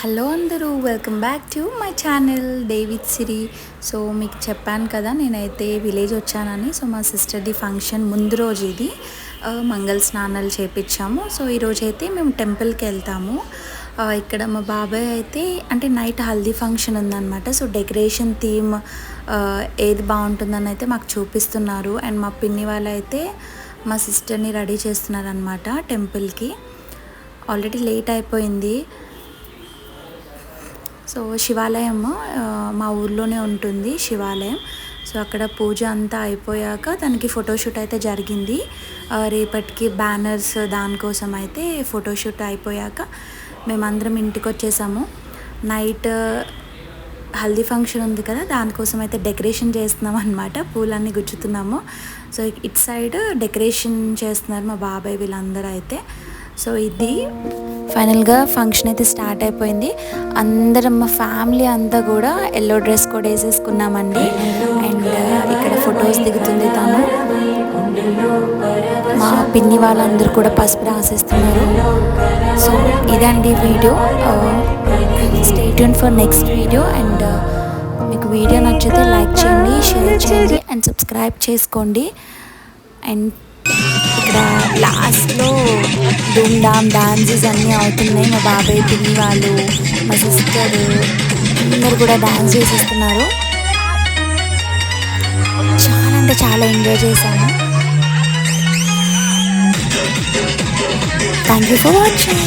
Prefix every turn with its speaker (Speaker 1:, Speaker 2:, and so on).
Speaker 1: Hello అందరూ welcome back to my channel David Siri. So మీకు చెప్పాను కదా నేనైతే విలేజ్ వచ్చానని. సో మా సిస్టర్ది ఫంక్షన్ ముందు రోజు ఇది. మంగళ స్నానాలు చేపించాము సో ఈరోజు అయితే మేము టెంపుల్కి వెళ్తాము. ఇక్కడ మా బాబాయ్ అయితే అంటే నైట్ హల్దీ ఫంక్షన్ ఉందన్నమాట. సో డెకరేషన్ థీమ్ ఏది బాగుంటుందని అయితే మాకు చూపిస్తున్నారు. అండ్ మా పిన్ని వాళ్ళు అయితే మా సిస్టర్ని రెడీ చేస్తున్నారనమాట టెంపుల్కి. ఆల్రెడీ లేట్ అయిపోయింది. సో శివాలయం మా ఊర్లోనే ఉంటుంది శివాలయం. సో అక్కడ పూజ అంతా అయిపోయాక దానికి ఫోటోషూట్ అయితే జరిగింది. రేపటికి బ్యానర్స్ దానికోసం అయితే ఫోటోషూట్ అయిపోయాక మేమందరం ఇంటికి వచ్చేసాము. నైట్ హల్దీ ఫంక్షన్ ఉంది కదా దానికోసం అయితే డెకరేషన్ చేస్తున్నాం అనమాట పూలన్నీ గుచ్చుతున్నాము. సో ఇట్ సైడ్ డెకరేషన్ చేస్తున్నారు మా బాబాయ్ వీళ్ళందరూ అయితే. సో ఇది ఫైనల్గా ఫంక్షన్ అయితే స్టార్ట్ అయిపోయింది. అందరం మా ఫ్యామిలీ అంతా కూడా ఎల్లో డ్రెస్ కూడా వేసేసుకున్నామండి. అండ్ uh, ఇక్కడ ఫొటోస్ దిగుతుంది తను. మా పిన్ని వాళ్ళందరూ కూడా పసుపు రాసేస్తున్నారు. సో ఇదండి video. Stay tuned for next video and uh, మీకు వీడియో నచ్చితే లైక్ చేయండి షేర్ చేయండి అండ్ సబ్స్క్రైబ్ చేసుకోండి. అండ్ ఇక్కడ ధూమ్ ధామ్ డాన్సెస్ అన్నీ అవుతున్నాయి. మా బాబాయ్ పిన్ని వాళ్ళు మా సిస్టర్ అందరు కూడా డాన్స్ చేసేస్తున్నారు. చాలా అంటే చాలా ఎంజాయ్ చేశాను థ్యాంక్ యూ ఫర్ వాచింగ్